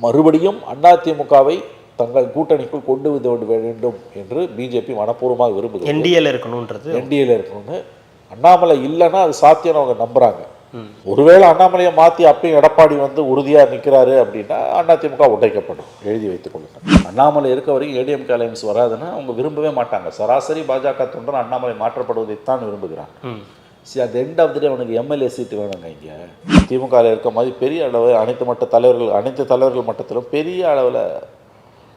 மறுபடியும் அதிமுகவை தங்கள் கூட்டணிக்குள் கொண்டு வந்து வேண்டும் என்று பிஜேபி மனப்பூர்வமாக விரும்புகிறது. என்டிஏல இருக்கணுன்றது? என்டிஏல இருக்கணும்னு. அண்ணாமலை இல்லைன்னா அது சாத்தியம் அவங்க நம்புறாங்க. ஒருவேளை அண்ணாமலையை மாற்றி அப்பயும் எடப்பாடி வந்து உறுதியாக நிற்கிறாரு அப்படின்னா அதிமுக உடைக்கப்படும் எழுதி வைத்துக் கொள்ளுங்க அண்ணாமலை இருக்க வரைக்கும் ஏடிஎம்கே அலையன்ஸ் வராதுன்னா அவங்க விரும்பவே மாட்டாங்க. சராசரி பாஜக தொண்டன் அண்ணாமலை மாற்றப்படுவதைத்தான் விரும்புகிறாங்க. சரி அந்த எண்ட் ஆஃப் த டே அவனுக்கு எம்எல்ஏ சீட்டு வேணுங்க இங்கே. திமுகவில் இருக்க மாதிரி பெரிய அளவு அனைத்து மட்ட தலைவர்கள் அனைத்து தலைவர்கள் மட்டத்திலும் பெரிய அளவில்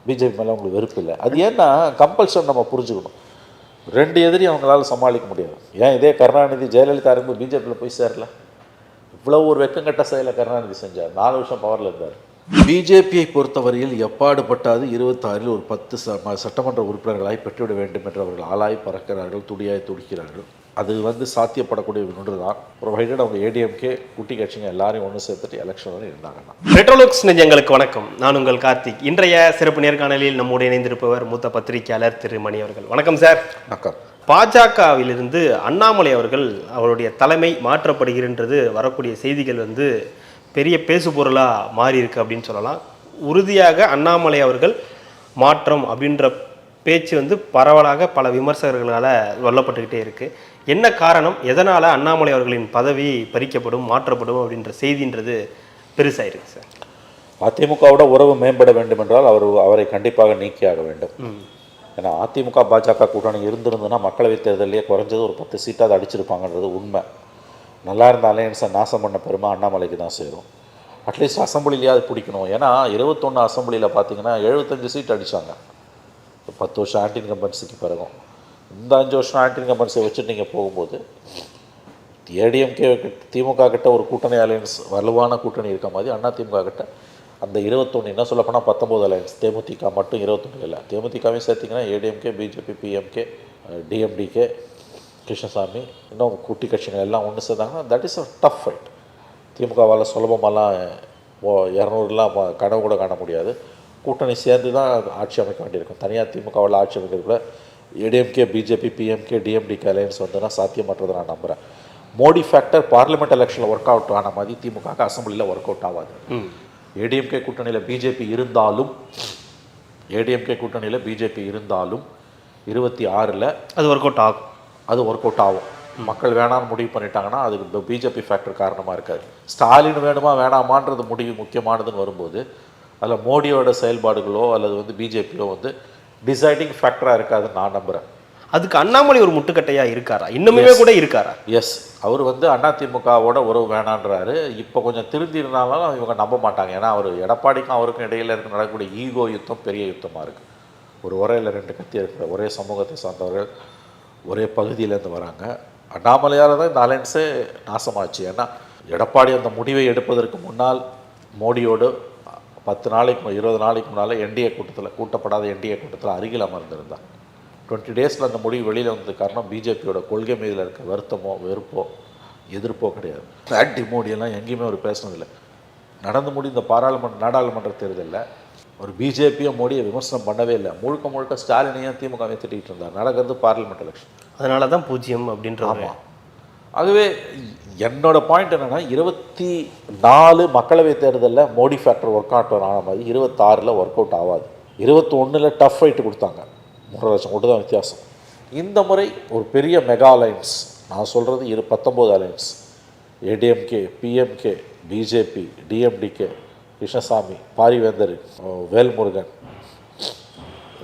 பிஜேபி மேலே அவங்களுக்கு வெறுப்பு இல்லை. அது ஏன்னா கம்பல்ஷன் நம்ம புரிஞ்சுக்கணும். ரெண்டு எதிரி அவங்களால சமாளிக்க முடியாது. ஏன் இதே கருணாநிதி ஜெயலலிதா இருக்கும்போது பிஜேபியில் போய் சேரல? இவ்வளோ ஒரு வெக்கங்கட்ட செயலை கருணாநிதி செஞ்சார். நாலு வருஷம் பவரில் இருந்தார். பிஜேபியை பொறுத்தவரையில் எப்பாடுபட்டாது இருபத்தாறில் ஒரு பத்து ச சட்டமன்ற உறுப்பினர்களாய் பெற்றுவிட வேண்டும் என்று அவர்கள் ஆளாய் பறக்கிறார்கள் துடியாய் துடிக்கிறார்கள். அது வந்து சாத்தியப்படக்கூடிய ஒன்று தான் ப்ரொவைடட் அவங்க ஏடிஎம்கே குட்டி கட்சிங்க எல்லாரையும் ஒன்று சேர்த்துட்டு எலெக்ஷன் வரை இருந்தாங்கன்னா. ரெட்ரோலுக்ஸ் நெஞ்சங்களுக்கு வணக்கம். நான் உங்கள் கார்த்திக். இன்றைய சிறப்பு நேர்காணலில் நம்முடைய இணைந்திருப்பவர் மூத்த பத்திரிகையாளர் திரு மணி அவர்கள். வணக்கம் சார். வணக்கம். பாஜகவிலிருந்து அண்ணாமலை அவர்கள் அவருடைய தலைமை மாற்றப்படுகின்றது வரக்கூடிய செய்திகள் வந்து பெரிய பேசுபொருளாக மாறி இருக்கு அப்படின்னு சொல்லலாம். உறுதியாக அண்ணாமலை அவர்கள் மாற்றம் அப்படின்ற பேச்சு வந்து பரவலாக பல விமர்சகர்களால் சொல்லப்பட்டுக்கிட்டே இருக்கு. என்ன காரணம்? எதனால் அண்ணாமலை அவர்களின் பதவி பறிக்கப்படும் மாற்றப்படும் அப்படின்ற செய்தின்றது பெருசாயிருக்கு சார். அதிமுகவோட உறவு மேம்பட வேண்டும் என்றால் அவர் அவரை கண்டிப்பாக நீக்கியாக வேண்டும். ஏன்னா அதிமுக பாஜக கூட்டணி இருந்திருந்ததுன்னா மக்களவைத் தேர்தலையே குறைஞ்சது ஒரு பத்து சீட்டாவது அடிச்சிருப்பாங்கன்றது உண்மை. நல்லா இருந்த அலையன்ஸை நாசம் பண்ண பெருமை அண்ணாமலைக்கு தான் சேரும். அட்லீஸ்ட் அசம்பிளிலேயாவது பிடிக்கணும். ஏன்னா இருபத்தொன்று அசம்பிளியில் பார்த்தீங்கன்னா எழுபத்தஞ்சு சீட் அடித்தாங்க பத்து வருஷம் ஆன்டி இன்கம்பன்சிக்கு பிறகும். இந்த அஞ்சு வருஷம் ஆண்டனி கம்பெனிஸை வச்சுட்டு நீங்கள் போகும்போது ஏடிஎம்கே திமுக கிட்ட ஒரு கூட்டணி அலையன்ஸ் வலுவான கூட்டணி இருக்க மாதிரி அண்ணா திமுக கிட்ட அந்த இருபத்தொன்று என்ன சொல்லப்போனால் பத்தொம்போது அலையன்ஸ் தேமுதிக மட்டும் இருபத்தொன்று இல்லை. தேமுதிகவே சேர்த்திங்கன்னா ADMK BJP PMK DMDK Krishnasamy இன்னும் கூட்டி கட்சிகள் எல்லாம் ஒன்று சேர்ந்தாங்கன்னா that is a tough fight திமுகவால் சுலபமெல்லாம் ஓ இரநூறுலாம் கனவு கூட காண முடியாது. கூட்டணி சேர்ந்து தான் ஆட்சி அமைக்க வேண்டியிருக்கும். தனியார் திமுகவால் ஆட்சி அமைக்கிறதுக்குள்ள ADMK BJP PMK DMDK alliance வந்துன்னா சாத்தியமற்றதை நான் நம்புகிறேன் மோடி ஃபேக்டர் பார்லிமெண்ட் எலெக்ஷனில் ஒர்க் அவுட் ஆன மாதிரி திமுக அசம்பிளியில் ஒர்க் அவுட் ஆகாது. ஏடிஎம்கே கூட்டணியில் பிஜேபி இருந்தாலும் ஏடிஎம்கே கூட்டணியில் பிஜேபி இருந்தாலும் இருபத்தி ஆறில் அது ஒர்க் அவுட் ஆகும். அது ஒர்க் அவுட் ஆகும். மக்கள் வேணாம்னு முடிவு பண்ணிட்டாங்கன்னா அதுக்கு பிஜேபி ஃபேக்டர் காரணமாக இருக்காது. ஸ்டாலின் வேணுமா வேணாமான்றது முடிவு முக்கியமானதுன்னு வரும்போது அதில் மோடியோட செயல்பாடுகளோ அல்லது வந்து பிஜேபியோ வந்து டிசைடிங் ஃபேக்டராக இருக்காதுன்னு நான் நம்புகிறேன் அதுக்கு அண்ணாமலை ஒரு முட்டுக்கட்டையா இருக்காரா? இன்னுமே கூட இருக்காரா? எஸ் அவர் வந்து அதிமுகவோட உறவு வேணான்றாரு. இப்போ கொஞ்சம் திருந்திருந்தாலும் இவங்க நம்ப மாட்டாங்க. ஏன்னா அவர் எடப்பாடிக்கும் அவருக்கும் இடையில இருக்க நடக்கக்கூடிய ஈகோ யுத்தம் பெரிய யுத்தமாக இருக்குது ஒரு உரையில் ரெண்டு கத்தி இருக்கிற ஒரே சமூகத்தை சார்ந்தவர்கள் ஒரே பகுதியிலேருந்து வராங்க. அண்ணாமலையால் தான் இந்த அலைன்ஸே நாசமாச்சு. ஏன்னா எடப்பாடி அந்த முடிவை எடுப்பதற்கு முன்னால் மோடியோடு பத்து நாளைக்கு இருபது நாளைக்கு முன்னால் என்டிஏ கூட்டத்தில் கூட்டப்படாத என்டிஏ கூட்டத்தில் அருகில் அமர்ந்திருந்தார் டுவெண்ட்டி டேஸில் அந்த முடிவு வெளியில் வந்ததுக்கு காரணம் பிஜேபியோட கொள்கை மீதில் இருக்க வருத்தமோ வெறுப்போ எதிர்ப்போ கிடையாது. ஆன்டி மோடியெல்லாம் எங்கேயுமே அவர் பேசினதில்லை. நடந்து முடிந்த பாராளுமன்ற நாடாளுமன்ற தேர்தலில் ஒரு பிஜேபியும் மோடியை விமர்சனம் பண்ணவே இல்லை. முழுக்க முழுக்க ஸ்டாலினையும் திமுகவையும் திட்டிகிட்டு இருந்தார். நடக்கிறது பார்லிமெண்ட் எலெக்ஷன் அதனால தான் பூஜ்ஜியம் அப்படின்ற ஆமாம் அதுவே என்னோட பாயிண்ட் என்னென்னா இருபத்தி நாலு மக்களவை தேர்தலில் மோடி ஃபேக்டர் ஒர்க் அவுட் ஆன மாதிரி இருபத்தாறில் ஒர்க் அவுட் ஆகாது இருபத்தி ஒன்றில் டஃப் ஃபைட்டு கொடுத்தாங்க. மூன்றரை லட்சம் மட்டும் தான் வித்தியாசம். இந்த முறை ஒரு பெரிய மெகா அலைன்ஸ் நான் சொல்கிறது இரு பத்தொம்போது alliance ADMK PMK BJP DMDK Krishnasamy Parivendhar Velmurugan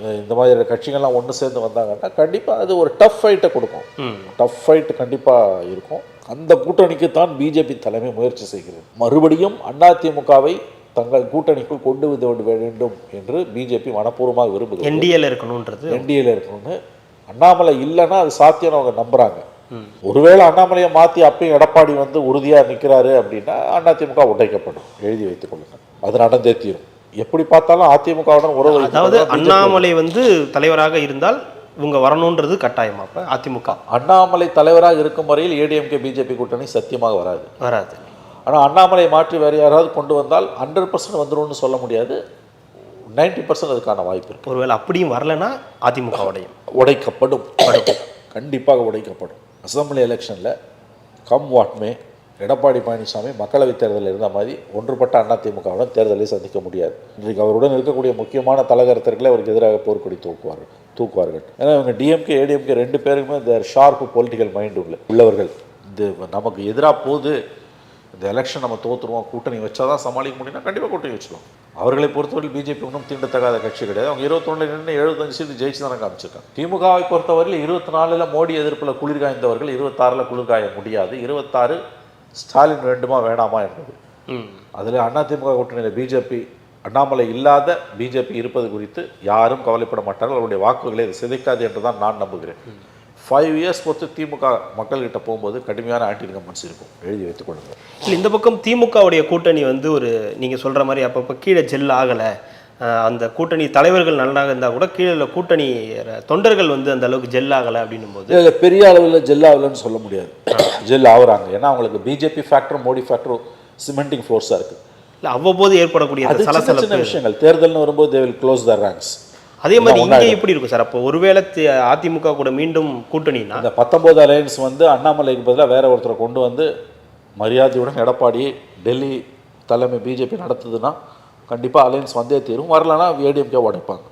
இந்த மாதிரி கட்சிகள்லாம் ஒன்று சேர்ந்து வந்தாங்கன்னா கண்டிப்பாக அது ஒரு டஃப் ஃபைட்டை கொடுக்கும். டஃப் ஃபைட் கண்டிப்பாக இருக்கும். அந்த கூட்டணிக்கு தான் பிஜேபி தலைமை முயற்சி செய்கிறது. மறுபடியும் அதிமுகவை தங்கள் கூட்டணிக்குள் கொண்டு வந்து வேண்டும் என்று பிஜேபி மனப்பூர்வமாக விரும்புகிறது. என்டிஏல இருக்கணுன்றது? என்டிஏல இருக்கணும்னு. அண்ணாமலை இல்லைன்னா அது சாத்தியம் அவங்க நம்புறாங்க. ம். ஒருவேளை அண்ணாமலையை மாற்றி அப்பயும் எடப்பாடி வந்து உறுதியாக நிற்கிறாரு அப்படின்னா அதிமுக உடைக்கப்படும் எழுதி வைத்துக் கொள்ளுங்கள். அது நடந்தே தீரும். எப்படி பார்த்தாலும் அதிமுகவுடன் உறவு அதாவது அண்ணாமலை வந்து தலைவராக இருந்தால் இவங்க வரணுன்றது கட்டாயமா அப்ப அதிமுக? அண்ணாமலை தலைவராக இருக்கும் வரையில் ஏடிஎம்கே பிஜேபி கூட்டணி சத்தியமாக வராது. வராது. ஆனால் அண்ணாமலை மாற்றி வேறு யாராவது கொண்டு வந்தால் ஹண்ட்ரட் பர்சன்ட் வந்துரும்னு சொல்ல முடியாது. 90% பர்சன்ட் அதுக்கான வாய்ப்பு இருக்கு. ஒருவேளை அப்படியும் வரலன்னா அதிமுக உடையும் உடைக்கப்படும். கண்டிப்பாக உடைக்கப்படும். அசம்பிளி எலெக்ஷனில் come what may Edappadi Palaniswami மக்களவைத் தேர்தலில் இருந்த மாதிரி ஒன்றுபட்ட அதிமுகவுடன் தேர்தலை சந்திக்க முடியாது. இன்றைக்கு அவருடன் இருக்கக்கூடிய முக்கியமான தலைகருத்தர்களை அவருக்கு எதிராக போர்க்கொடி தூக்குவார்கள் தூக்குவார்கள். ஏன்னா இவங்க டிஎம்கே ஏடிஎம்கே ரெண்டு பேருக்குமே இந்த ஷார்ப்பு பொலிட்டிக்கல் மைண்ட் உள்ள உள்ளவர்கள். இது நமக்கு எதிராக போகுது இந்த எலெக்ஷன் நம்ம தோற்றுருவோம் கூட்டணி வச்சா தான் சமாளிக்க முடியும்னா கண்டிப்பாக கூட்டணி வச்சிடும் அவர்களை பொறுத்தவரையில் பிஜேபி ஒன்றும் தீண்டத்தகாத கட்சி கிடையாது. அவங்க இருபத்தொன்னு நின்று எழுபத்தஞ்சு சீட்டு ஜெயிச்சு தானே காமிச்சிருக்காங்க. திமுகவை பொறுத்தவரையில் இருபத்தி நாலில் மோடி எதிர்ப்பில் குளிர் காய்ந்தவர்கள் இருபத்தாறில் குளிர்காய முடியாது. இருபத்தாறு ஸ்டாலின் வேண்டுமா வேணாமா என்பது. அதில் அதிமுக கூட்டணியில் பிஜேபி அண்ணாமலை இல்லாத பிஜேபி இருப்பது குறித்து யாரும் கவலைப்பட மாட்டார்கள். அவருடைய வாக்குகளை இது சிதைக்காது என்று தான் நான் நம்புகிறேன். ஃபைவ் இயர்ஸ் பொறுத்து திமுக மக்கள்கிட்ட போகும்போது கடுமையான ஆன்டி இன்கம்பன்ஸ் இருக்கும். எழுதி வைத்துக் கொள்ளுங்கள். இல்லை இந்த பக்கம் திமுகவுடைய கூட்டணி வந்து ஒரு நீங்கள் சொல்கிற மாதிரி அப்பப்போ கீழே ஜெல் ஆகலை. அந்த கூட்டணி தலைவர்கள் நல்லாக இருந்தால் கூட கீழே உள்ள கூட்டணி தொண்டர்கள் வந்து அந்த அளவுக்கு ஜெல் ஆகலை அப்படின்னும் போது பெரிய அளவில் ஜெல் ஆகலன்னு சொல்ல முடியாது. ஜெல் ஆகுறாங்க. ஏன்னா அவங்களுக்கு பிஜேபி ஃபேக்டரும் மோடி ஃபேக்டரும் சிமெண்டிங் ஃபோர்ஸாக இருக்குது இல்லை அவ்வப்போது ஏற்படக்கூடிய சலசலப்பு விஷயங்கள். தேர்தல்னு வரும்போது they will close the ranks அதே மாதிரி இங்கே எப்படி இருக்கும் சார்? அப்போ ஒருவேளை அதிமுக கூட மீண்டும் கூட்டணினா அந்த பத்தொம்போது அலையன்ஸ் வந்து அண்ணாமலைக்கு பதிலாக வேற ஒருத்தரை கொண்டு வந்து மரியாதையுடன் எடப்பாடி டெல்லி தலைமை பிஜேபி நடத்துதுன்னா கண்டிப்பாக அலையன்ஸ் வந்தே தீரும். வரலன்னா ஏடிஎம்கே உடைப்பாங்க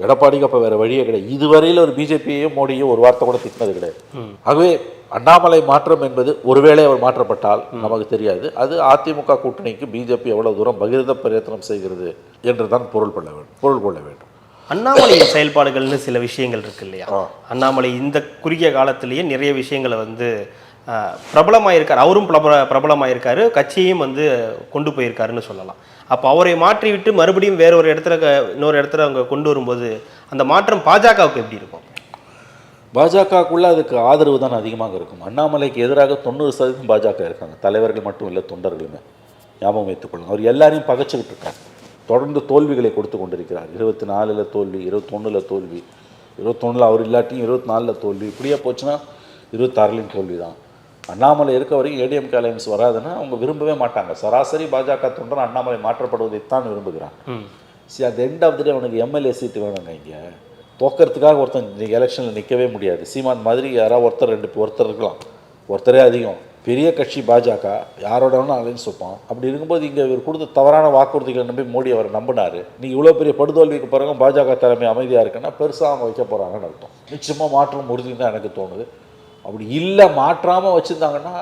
எடப்பாடிக்கு அப்போ வேற வழியே கிடையாது. இதுவரையில் ஒரு பிஜேபியையும் மோடியும் ஒரு வார்த்தை கூட திட்டினது கிடையாது. ஆகவே அண்ணாமலை மாற்றம் என்பது ஒருவேளை அவர் மாற்றப்பட்டால் நமக்கு தெரியாது. அது அதிமுக கூட்டணிக்கு பிஜேபி எவ்வளவு தூரம் பகிர்ந்த பிரயத்தனம் செய்கிறது என்று தான் பொருள் கொள்ள வேண்டும். பொருள் கொள்ள வேண்டும். அண்ணாமலையின் செயல்பாடுகள்னு சில விஷயங்கள் இருக்கு இல்லையா? அண்ணாமலை இந்த குறுகிய காலத்திலேயே நிறைய விஷயங்களை வந்து ஆஹ், அவரும் பிரபல பிரபலமாயிருக்காரு. கட்சியையும் வந்து கொண்டு போயிருக்காருன்னு சொல்லலாம். அப்போ அவரை மாற்றி விட்டு மறுபடியும் வேற ஒரு இடத்துல க- இன்னொரு இடத்துல அவங்க கொண்டு வரும்போது அந்த மாற்றம் பாஜகவுக்கு எப்படி இருக்கும்? பாஜகக்குள்ளே அதுக்கு ஆதரவு தான் அதிகமாக இருக்கும். அண்ணாமலைக்கு எதிராக தொண்ணூறு சதவீதம் பாஜக இருக்காங்க. தலைவர்கள் மட்டும் இல்லை தொண்டர்களுமே. ஞாபகம் வைத்துக் கொள்ளுங்க அவர் எல்லாரையும் பகைச்சிக்கிட்டு இருக்கார். தொடர்ந்து தோல்விகளை கொடுத்து கொண்டிருக்கிறார். இருபத்தி நாலில் தோல்வி இருபத்தொன்னில் தோல்வி இருபத்தொன்னில் அவர் இல்லாட்டியும் இருபத்தி நாலில் தோல்வி. இப்படியே போச்சுன்னா இருபத்தாறுலையும் தோல்வி தான் அண்ணாமலை இருக்க வரைக்கும் ஏடிஎம்கே அலையன்ஸ் வராதுன்னா அவங்க விரும்பவே மாட்டாங்க. சராசரி பாஜக தொண்டன் அண்ணாமலை மாற்றப்படுவதைத்தான் விரும்புகிறான் சரி the end of the day அவனுக்கு எம்எல்ஏ சீட்டு வேணுங்க இங்கே. தோக்கறதுக்காக ஒருத்தன் இன்னைக்கு எலெக்ஷனில் நிற்கவே முடியாது. சீமான் மாதிரி யாராவது ஒருத்தர் ரெண்டு ஒருத்தர் இருக்கலாம். ஒருத்தரே அதிகம். பெரிய கட்சி பாஜக யாரோட வேணாலும் அலைன்ஸ் வைப்பான். அப்படி இருக்கும்போது இங்கே இவர் கொடுத்த தவறான வாக்குறுதிகளை நம்பி மோடி அவரை நம்பினார். நீ இவ்வளோ பெரிய படுதோல்விக்கு பிறகு பாஜக தலைமை அமைதியாக இருக்குன்னா பெருசாக அவங்க வைக்க போகிறாங்கன்னு அர்த்தம். நிச்சயமாக மாற்றம் உறுதின்னு தான் எனக்கு தோணுது. அப்படி இல்லை மாற்றாமல் வச்சுருந்தாங்கன்னா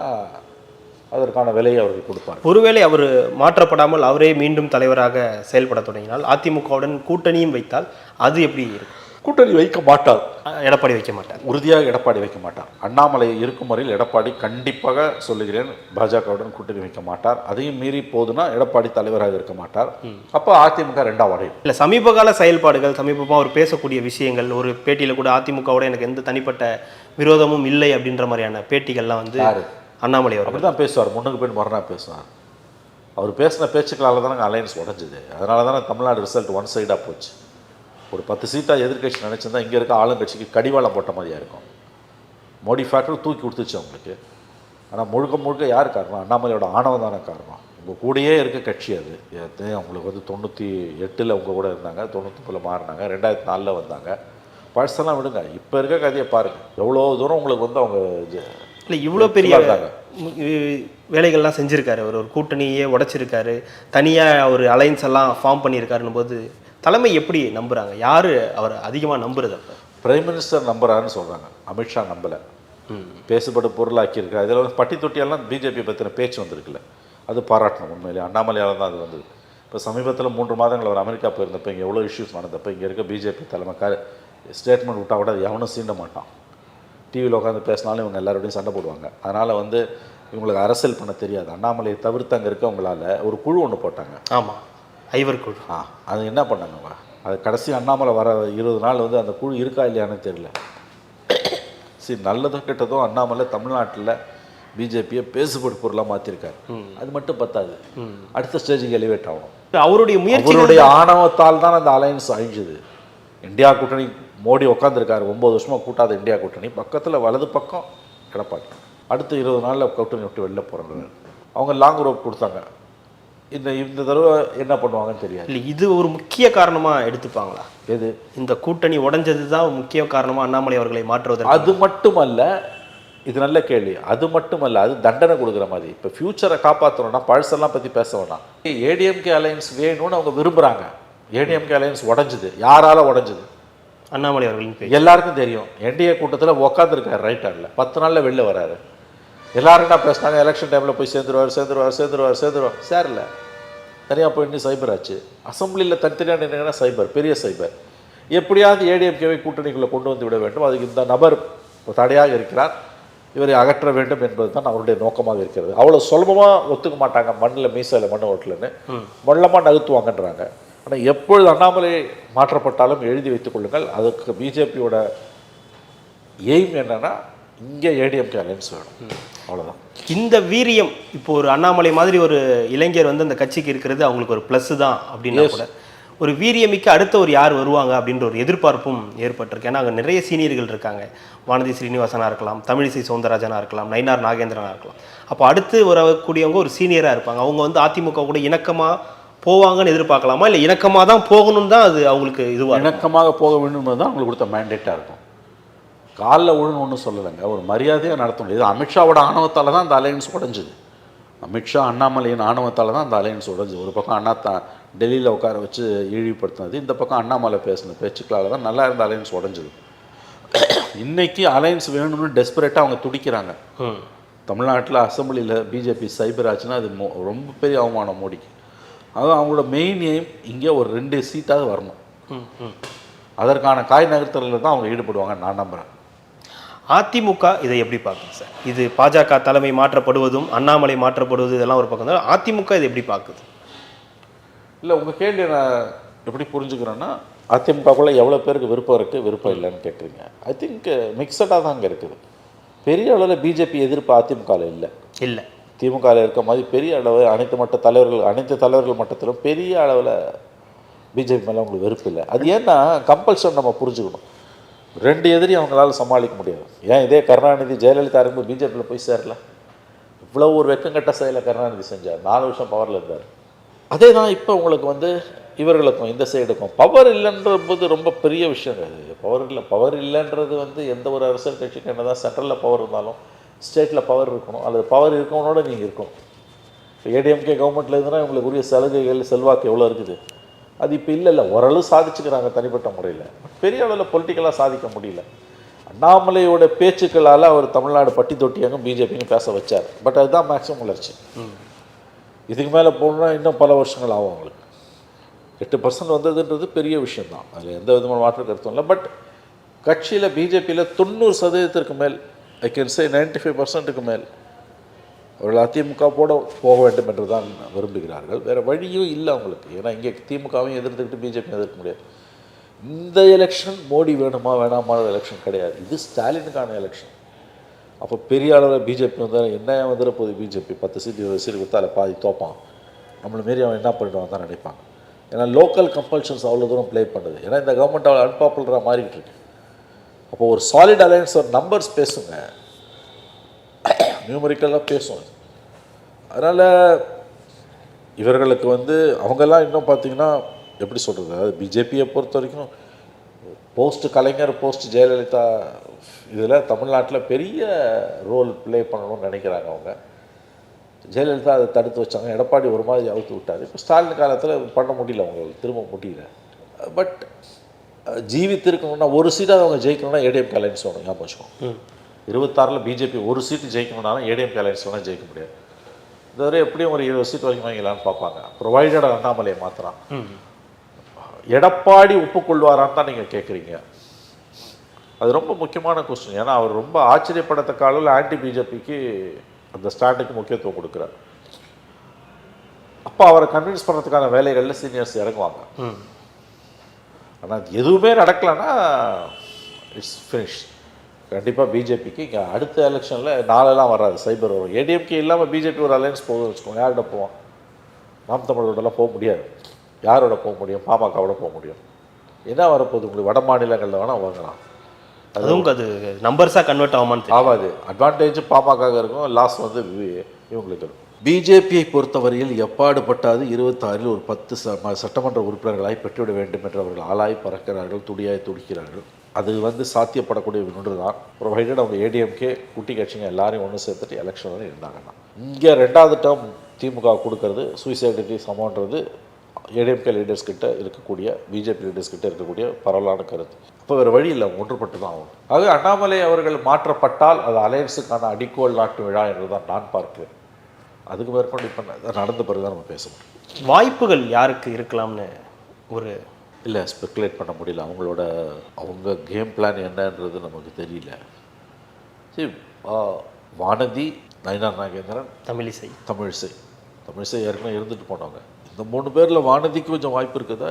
அதற்கான விலையை அவர்கள் கொடுப்பார் ஒருவேளை அவர் மாற்றப்படாமல் அவரே மீண்டும் தலைவராக செயல்பட தொடங்கினால் அதிமுகவுடன் கூட்டணியும் வைத்தால் அது எப்படி இருக்கும்? கூட்டணி வைக்க மாட்டார். எடப்பாடி வைக்க மாட்டார். உறுதியாக எடப்பாடி வைக்க மாட்டார். அண்ணாமலை இருக்கும் வரையில் எடப்பாடி கண்டிப்பாக சொல்லுகிறேன் பாஜகவுடன் கூட்டணி வைக்க மாட்டார். அதையும் மீறி போதுன்னா எடப்பாடி தலைவராக இருக்க மாட்டார். அப்போ அதிமுக ரெண்டாம் உடையும் இல்லை சமீப கால செயல்பாடுகள் சமீபமாக அவர் பேசக்கூடிய விஷயங்கள் ஒரு பேட்டியில் கூட அதிமுகவோட எனக்கு எந்த தனிப்பட்ட விரோதமும் இல்லை அப்படின்ற மாதிரியான பேட்டிகள்லாம் வந்து யாரு? அண்ணாமலை அவர்கள். அப்படி தான் பேசுவார். முன்னுக்கு பின் மரணா பேசுவார். அவர் பேசின பேச்சுக்களால் தானே அலையன்ஸ் உடஞ்சுது. அதனால தானே தமிழ்நாடு ரிசல்ட் ஒன் சைடாக போச்சு. ஒரு பத்து சீட்டாக எதிர்க்கட்சி நினச்சிருந்தா இங்கே இருக்க ஆளுங்கட்சிக்கு கடிவாளம் போட்ட மாதிரியா இருக்கும். மோடி ஃபேக்டர் தூக்கி கொடுத்துச்சு அவங்களுக்கு. ஆனால் முழுக்க முழுக்க யார் காரணம்? அண்ணாமலையோட ஆணவம் தானே காரணம். உங்கள் கூடயே இருக்க கட்சி அது. அவங்களுக்கு வந்து தொண்ணூற்றி எட்டில் உங்கள் கூட இருந்தாங்க தொண்ணூத்தொம்பதில் மாறினாங்க ரெண்டாயிரத்தி நாலில் வந்தாங்க. பழசெல்லாம் விடுங்க. இப்போ இருக்க கதையை பாருங்கள் எவ்வளோ தூரம் உங்களுக்கு வந்து அவங்க இல்லை இவ்வளோ பெரிய வேலைகள்லாம் செஞ்சுருக்காரு. அவர் ஒரு கூட்டணியே உடைச்சிருக்காரு. தனியாக ஒரு அலைன்ஸ் எல்லாம் ஃபார்ம் பண்ணியிருக்காருன்னும் போது தலைமை எப்படி நம்புறாங்க? யார் அவர் அதிகமாக நம்புறது அப்போ? பிரைம் மினிஸ்டர் நம்புறாருன்னு சொல்கிறாங்க அமித்ஷா நம்பலை. பேசுபடு பொருளாக்கியிருக்காரு இதில் வந்து பட்டி தொட்டியெல்லாம் பிஜேபி பற்றின பேச்சு வந்திருக்குல்ல அது பாராட்டணும் உண்மையிலே. அண்ணாமலையால் தான் அது வந்தது. இப்போ சமீபத்தில் மூன்று மாதங்கள் அவர் அமெரிக்கா போயிருந்தப்போ இங்கே எவ்வளோ இஷ்யூஸ் நடந்தப்போ இங்கே இருக்க பிஜேபி தலைமை ஸ்டேட்மெண்ட் விட்டால் கூட எவனும் சீண்ட மாட்டான். டிவியில் உட்காந்து பேசினாலும் இவங்க எல்லாரோடையும் சண்டை போடுவாங்க. அதனால் வந்து இவங்களுக்கு அரசியல் பண்ண தெரியாது. அண்ணாமலையை தவிர்த்து அங்கே இருக்கவங்களால ஒரு குழு ஒன்று போட்டாங்க. ஆமாம் ஐவர் குழு. ஆ அது என்ன பண்ணாங்க அவங்க? அது கடைசி அண்ணாமலை வர இருபது நாள் வந்து அந்த குழு இருக்கா இல்லையான்னு தெரியல. சரி நல்லதோ கெட்டதோ அண்ணாமலை தமிழ்நாட்டில் பிஜேபியை பேசுபடு பொருளாக மாற்றிருக்காரு அது மட்டும் பத்தாது. அடுத்த ஸ்டேஜுக்கு எலிவேட் ஆகணும். அவருடைய முயற்சி அவருடைய ஆணவத்தால் தான் அந்த அலையன்ஸ் அழிஞ்சுது. இந்தியா கூட்டணி மோடி உட்காந்துருக்காரு ஒம்பது வருஷமா கூட்டாத இந்தியா கூட்டணி. பக்கத்தில் வலது பக்கம் எடப்பாடி. அடுத்த இருபது நாளில் கூட்டணி விட்டு வெளில போகிறாங்க அவங்க லாங் ரோப் கொடுத்தாங்க. இந்த இந்த தடவை என்ன பண்ணுவாங்கன்னு தெரியாது. இல்லை இது ஒரு முக்கிய காரணமாக எடுத்துப்பாங்களா? எது? இந்த கூட்டணி உடைஞ்சது தான் முக்கிய காரணமாக அண்ணாமலை அவர்களை மாற்றுவதற்கு. அது மட்டுமல்ல இது நல்ல கேள்வி. அது மட்டுமல்ல அது தண்டனை கொடுக்குற மாதிரி. இப்போ ஃப்யூச்சரை காப்பாற்றணும்னா பழசெல்லாம் பற்றி பேச வேணாம். ஏடிஎம்கே அலையன்ஸ் வேணும்னு அவங்க விரும்புகிறாங்க ஏடிஎம்கே அலையன்ஸ் உடஞ்சுது. யாரால உடஞ்சுது? அண்ணாமலை அவர்களின் பேச்சு. எல்லாருக்கும் தெரியும். என்டிஏ கூட்டத்தில் உட்காந்துருக்காரு ரைட் ஹேண்டில் பத்து நாளில் வெளில வராரு. எல்லாரும் என்ன பேசுனாங்க? எலெக்ஷன் டைமில் போய் சேர்ந்துருவார் சேர்ந்துருவார் சேர்ந்துருவார் சேர்ந்துருவார். சேரல தனியாக போய் இன்னும் சைபர் ஆச்சு. அசம்பிளியில் தனித்தனியாக நின்றுங்கன்னா சைபர் பெரிய சைபர் எப்படியாவது ஏடிஎம்கேவை கூட்டணிக்குள்ளே கொண்டு வந்து விட வேண்டும். அதுக்கு இந்த நபர் தடையாக இருக்கிறார். இவரை அகற்ற வேண்டும் என்பது தான் அவருடைய நோக்கமாக இருக்கிறது. அவ்வளோ சுலபமாக ஒத்துக்க மாட்டாங்க. மண்ணில் மீசையில் மண் ஓட்டலன்னு. மொல்லமாக நகர்த்துவாங்கன்றாங்க ஆனால் எப்பொழுது அண்ணாமலை மாற்றப்பட்டாலும் எழுதி வைத்துக் கொள்ளுங்கள். அதுக்கு பிஜேபியோட எய்ம் என்னன்னா இங்கே ஏடிஎம்கே அலைன்ஸ் வேணும். அவ்வளோதான் இந்த வீரியம் இப்போ ஒரு அண்ணாமலை மாதிரி ஒரு இளைஞர் வந்து அந்த கட்சிக்கு இருக்கிறது அவங்களுக்கு ஒரு ப்ளஸ் தான் அப்படின்னா கூட ஒரு வீரியமிக்க அடுத்த ஒரு யார் வருவாங்க அப்படின்ற ஒரு எதிர்பார்ப்பும் ஏற்பட்டிருக்கு. ஏன்னா அங்கே நிறைய சீனியர்கள் இருக்காங்க. வானதி ஸ்ரீனிவாசனா இருக்கலாம் தமிழிசை சவுந்தரராஜனா இருக்கலாம் நயினார் நாகேந்திரனா இருக்கலாம். அப்போ அடுத்து வரக்கூடியவங்க ஒரு சீனியராக இருப்பாங்க. அவங்க வந்து அதிமுக கூட இணக்கமாக போவாங்கன்னு எதிர்பார்க்கலாமா? இல்லை இணக்கமாக தான் போகணும் தான் அது அவங்களுக்கு இதுவாக இணக்கமாக போக வேண்டும் தான் அவங்களுக்கு கொடுத்த மேண்டேட்டாக இருக்கும். காலில் விழுன்னு ஒன்றும் சொல்லலைங்க. ஒரு மரியாதையாக நடத்தணும். இது அமித்ஷாவோட ஆணவத்தால் தான் அந்த அலையன்ஸ் உடைஞ்சுது. அமித்ஷா அண்ணாமலையின் ஆணவத்தால் தான் அந்த அலையன்ஸ் உடைஞ்சு ஒரு பக்கம் அண்ணா தான் டெல்லியில் உட்கார வச்சு இழிவுபடுத்தினது. இந்த பக்கம் அண்ணாமலை பேசின பேச்சுக்களால் தான் நல்லா இருந்த அலையன்ஸ் உடைஞ்சது. இன்னைக்கு அலையன்ஸ் வேணும்னு டெஸ்பரேட்டாக அவங்க துடிக்கிறாங்க. தமிழ்நாட்டில் அசம்பிளியில் பிஜேபி சைபர் ஆச்சுன்னா அது மோ ரொம்ப பெரிய அவமானம் மோடிக்கு. அதுவும் அவங்களோட மெயின் எய்ம் இங்கே ஒரு ரெண்டு சீட்டாவது வரணும். அதற்கான காய் நகர்த்தலில் தான் அவங்க ஈடுபடுவாங்க நான் நம்புகிறேன் அதிமுக இதை எப்படி பார்க்குது சார்? இது பாஜக தலைமை மாற்றப்படுவதும் அண்ணாமலை மாற்றப்படுவது இதெல்லாம் ஒரு பக்கம். தான் அதிமுக இதை எப்படி பார்க்குது? இல்லை உங்கள் கேள்வி நான் எப்படி புரிஞ்சுக்கிறேன்னா அதிமுகக்குள்ள எவ்வளோ பேருக்கு விருப்பம் இருக்குது விருப்பம் இல்லைன்னு கேட்குறீங்க ஐ திங்க் மிக்சடாக தான் அங்கே இருக்குது. பெரிய அளவில் பிஜேபி எதிர்ப்பு அதிமுகவில் இல்லை. இல்லை. திமுகவில் இருக்க மாதிரி பெரிய அளவு அனைத்து மட்ட தலைவர்கள் அனைத்து தலைவர்கள் மட்டத்திலும் பெரிய அளவில் பிஜேபி மேலே அவங்களுக்கு வெறுப்பு இல்லை. அது ஏன்னா கம்பல்சன் நம்ம புரிஞ்சுக்கணும். ரெண்டு எதிரி அவங்களால சமாளிக்க முடியாது. ஏன் இதே கருணாநிதி ஜெயலலிதா இருக்கும்போது பிஜேபியில் போய் சேரல? இவ்வளோ ஒரு வெக்கங்கட்ட செயலை கருணாநிதி செஞ்சார். நாலு வருஷம் பவரில் இருந்தார். அதே தான் இப்போ உங்களுக்கு வந்து இவர்களுக்கும் இந்த சைடுக்கும் பவர் இல்லைன்ற போது ரொம்ப பெரிய விஷயம் அது பவர் இல்லை பவர் இல்லைன்றது வந்து எந்த ஒரு அரசியல் கட்சிக்கு என்ன தான் சென்ட்ரலில் பவர் இருந்தாலும் ஸ்டேட்டில் பவர் இருக்கணும். அல்லது பவர் இருக்கவனோட நீங்கள் இருக்கணும். இப்போ ஏடிஎம்கே கவர்மெண்ட்டில் இருந்துன்னா உங்களுக்கு உரிய சலுகைகள் செல்வாக்கு எவ்வளோ இருக்குது? அது இப்போ இல்லை இல்லை. ஓரளவு சாதிச்சுக்கிறாங்க தனிப்பட்ட முறையில். பெரிய அளவில் பொலிட்டிக்கலாக சாதிக்க முடியல. அண்ணாமலையோட பேச்சுக்களால் அவர் தமிழ்நாடு பட்டி தொட்டியாங்க பிஜேபின்னு பேச வச்சார். பட் அதுதான் மேக்ஸிமம் வளர்ச்சி இதுக்கு மேலே போகணுன்னா இன்னும் பல வருஷங்கள் ஆகும் அவங்களுக்கு. எட்டு பர்சன்ட் வந்ததுன்றது பெரிய விஷயம்தான். அதில் எந்த விதமான மாற்று கருத்தும் இல்லை. பட் கட்சியில் பிஜேபியில் தொண்ணூறு சதவீதத்திற்கு மேல் I can say ninety five பர்சன்ட்டுக்கு மேல். அவர்கள் அதிமுக போட போக வேண்டும் என்று தான் விரும்புகிறார்கள். வேறு வழியும் இல்லை அவங்களுக்கு. ஏன்னா இங்கே திமுகவையும் எதிர்த்துக்கிட்டு பிஜேபி எதிர்க்க முடியாது. இந்த எலெக்ஷன் மோடி வேணுமா வேணாமா எலெக்ஷன் கிடையாது. இது ஸ்டாலினுக்கான எலெக்ஷன் அப்போ பெரிய அளவில் பிஜேபி வந்தால் என்ன வந்துட போகுது? பிஜேபி பத்து சீட்டு இருபது சீட்டு கொடுத்தா அதில் பாதி தோப்பான். நம்மளை மாரி அவன் என்ன பண்ணிடுவான் தான் நினைப்பாங்க. ஏன்னா லோக்கல் கம்பல்ஷன்ஸ் அவ்வளோ தூரம் ப்ளே பண்ணுது. ஏன்னா இந்த கவர்மெண்ட் அவ்வளோ அன்பாப்புலராக மாறிக்கிட்டு இருக்கு. அப்போ ஒரு சாலிட் அலையன்ஸ் ஒரு நம்பர்ஸ் பேசுங்க. நியூமரிக்கலாக பேசும் அதனால் இவர்களுக்கு வந்து அவங்கெல்லாம் இன்னும் பார்த்தீங்கன்னா எப்படி சொல்கிறது அதாவது பிஜேபியை பொறுத்த வரைக்கும் போஸ்ட் கலைஞர் போஸ்ட் ஜெயலலிதா இதில் தமிழ்நாட்டில் பெரிய ரோல் ப்ளே பண்ணணும்னு நினைக்கிறாங்க அவங்க. ஜெயலலிதா அதை தடுத்து வச்சாங்க. எடப்பாடி ஒரு மாதிரி அவுத்து விட்டார். இப்போ ஸ்டாலின் காலத்தில் பண்ண முடியல அவங்களுக்கு திரும்ப முடியல. பட் ஜீவித்திருக்கணும்னா ஒரு சீட்டாக அவங்க ஜெயிக்கணும்னா ஏடிஎம் அலைன்ஸ் வேணும் ஞாபகம் வச்சுக்கோங்க இருபத்தாறில் பிஜேபி ஒரு சீட்டு ஜெயிக்கணும்னாலும் ஏடிஎம் அலைன்ஸ் வேணால் ஜெயிக்க முடியாது. இதுவரை எப்படியும் ஒரு இருபது சீட் வரைக்கும் வாங்கிக்கலாம்னு பார்ப்பாங்க. ப்ரொவைடட் அண்ணாமலையை மாத்திரம் எடப்பாடி ஒப்புக்கொள்வாரான்னு தான் நீங்கள் கேட்குறீங்க அது ரொம்ப முக்கியமான கொஸ்டின் ஏன்னா அவர் ரொம்ப ஆச்சரியப்படத்தக்க அளவில் ஆன்டி பிஜேபிக்கு அந்த ஸ்டாண்டுக்கு முக்கியத்துவம் கொடுக்குறார். அப்போ அவரை கன்வின்ஸ் பண்ணுறதுக்கான வேலைகளில் சீனியர்ஸ் இறங்குவாங்க. ஆனால் எதுவுமே நடக்கலைன்னா இட்ஸ் ஃபினிஷ் கண்டிப்பாக பிஜேபிக்கு இங்கே அடுத்த எலெக்ஷனில் நாளெல்லாம் வராது. சைபர் வரும் ஏடிஎம்கே இல்லாமல் பிஜேபி ஒரு அலையன்ஸ் போகுதுன்னு வச்சுக்கோங்க. யாரோட போவோம் நாம் தமிழரோடலாம் போக முடியாது. யாரோட போக முடியும்? பாமகவோட போக முடியும். என்ன வரப்போகுது? உங்களுக்கு வட மாநிலங்களில் வேணால் வாங்கலாம். அதுவும் அது நம்பர்ஸாக கன்வெர்ட் ஆகுமான்னு ஆகாது. அட்வான்டேஜ் பாமக இருக்கும் லாஸ் வந்து இவங்களுக்கு இருக்கும். பிஜேபியை பொறுத்தவரையில் எப்பாடு பட்டாது இருபத்தாறில் ஒரு பத்து ச- சட்டமன்ற உறுப்பினர்களாய் பெற்றுவிட வேண்டும் என்று அவர்கள் ஆளாய் பறக்கிறார்கள் துடியாய் துடிக்கிறார்கள். அது வந்து சாத்தியப்படக்கூடிய ஒன்று தான். ப்ரொவைடட் அவங்க ஏடிஎம்கே குட்டி கட்சிங்க எல்லாரையும் ஒன்று சேர்த்துட்டு எலெக்ஷன் வரை இருந்தாங்கன்னா. இங்கே ரெண்டாவது டேர்ம் திமுக கொடுக்கறது சூசைடிட்டி சமன்றது ஏடிஎம்கே லீடர்ஸ் கிட்ட இருக்கக்கூடிய பிஜேபி லீடர்ஸ் கிட்ட இருக்கக்கூடிய பரவலான கருத்து. அப்போ வேறு வழி இல்லை ஒன்றுபட்டு தான் ஆகும். ஆகவே அண்ணாமலை அவர்கள் மாற்றப்பட்டால் அது அலையன்ஸுக்கான அடிக்கோல் நாட்டு விழா என்று தான் நான் பார்க்கிறேன். அதுக்கு மேற்கொண்டு இப்போ நடந்த பிறகு தான் நம்ம பேச முடியும். வாய்ப்புகள் யாருக்கு இருக்கலாம்னு ஒரு இல்லை ஸ்பெக்குலேட் பண்ண முடியல. அவங்களோட அவங்க கேம் பிளான் என்னன்றது நமக்கு தெரியல. சரி வானதி நயனார் நாகேந்திரன் தமிழிசை. தமிழிசை. தமிழிசை ஏற்கனவே இருந்துட்டு போனவங்க. இந்த மூணு பேரில் வானதிக்கு கொஞ்சம் வாய்ப்பு இருக்குதா?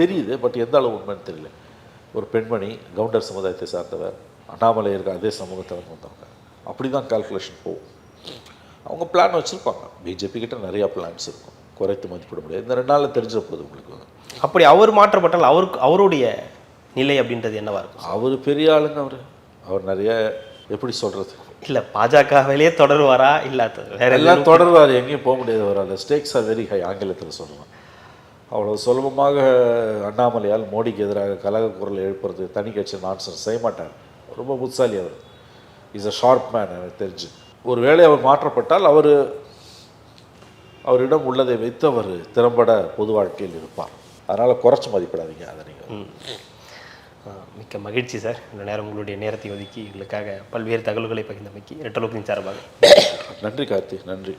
தெரியுது பட் எந்த அளவு உண்மைன்னு தெரியல. ஒரு பெண்மணி கவுண்டர் சமுதாயத்தை சார்ந்தவர் அண்ணாமலை இருக்க அதே சமூகத்தில் வந்தவங்க அப்படி தான் கால்குலேஷன் போகும். அவங்க பிளான் வச்சுருப்பாங்க. பிஜேபி கிட்ட நிறையா பிளான்ஸ் இருக்கும். குறைத்து மதிப்பிட முடியாது. இந்த ரெண்டு நாளில் தெரிஞ்சிட போகுது உங்களுக்கு. அப்படி அவர் மாற்றப்பட்டால் அவருக்கு அவருடைய நிலை அப்படின்றது என்னவா இருக்கும்? அவர் பெரிய ஆளுங்க அவர். அவர் நிறைய எப்படி சொல்கிறது இல்லை பாஜகவிலேயே தொடருவாரா? இல்ல வேற எல்லாம் தொடர்வார். எங்கேயும் போக முடியாது அவர் அந்த ஸ்டேக்ஸ் ஆர் வெரி ஹை ஆங்கிலத்தில் சொல்லுவேன் அவ்வளோ சுலபமாக அண்ணாமலையால் மோடிக்கு எதிராக கலக குரல் எழுப்புறது தனி கட்சி நான்சன்ஸ் செய்ய மாட்டார். ரொம்ப புத்தாலி அவர். இஸ் அ ஷார்ப் மேன் எனக்கு தெரிஞ்சு. ஒருவேளை அவர் மாற்றப்பட்டால் அவர் அவரிடம் உள்ளதை வைத்து அவர் திறம்பட பொது வாழ்க்கையில் இருப்பார். அதனால் குறைச்சி மதிப்பிடாதீங்க அதை நீங்கள் மிக்க மகிழ்ச்சி சார். இந்த நேரம் உங்களுடைய நேரத்தை ஒதுக்கி எங்களுக்காக பல்வேறு தகவல்களை பகிர்ந்தமைக்கு ரெட்டலோக்கின் சார்பாக. நன்றி கார்த்தி நன்றி.